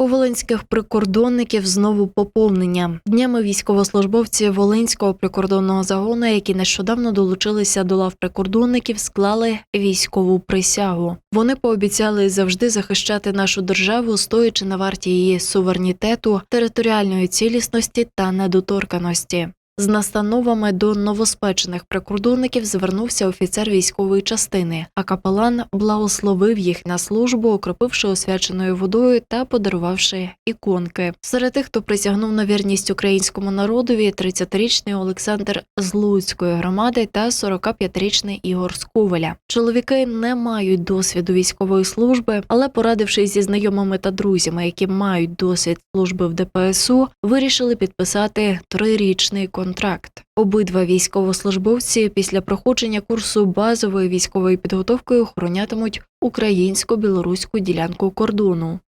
У волинських прикордонників знову поповнення. Днями військовослужбовці Волинського прикордонного загону, які нещодавно долучилися до лав прикордонників, склали військову присягу. Вони пообіцяли завжди захищати нашу державу, стоячи на варті її суверенітету, територіальної цілісності та недоторканості. З настановами до новоспечених прикордонників звернувся офіцер військової частини, а капелан благословив їх на службу, окропивши освяченою водою та подарувавши іконки. Серед тих, хто присягнув на вірність українському народові, 30-річний Олександр з Луцької громади та 45-річний Ігор з Ковеля. Чоловіки не мають досвіду військової служби, але порадившись зі знайомими та друзями, які мають досвід служби в ДПСУ, вирішили підписати трирічний контракт. Обидва військовослужбовці після проходження курсу базової військової підготовки охоронятимуть українсько-білоруську ділянку кордону.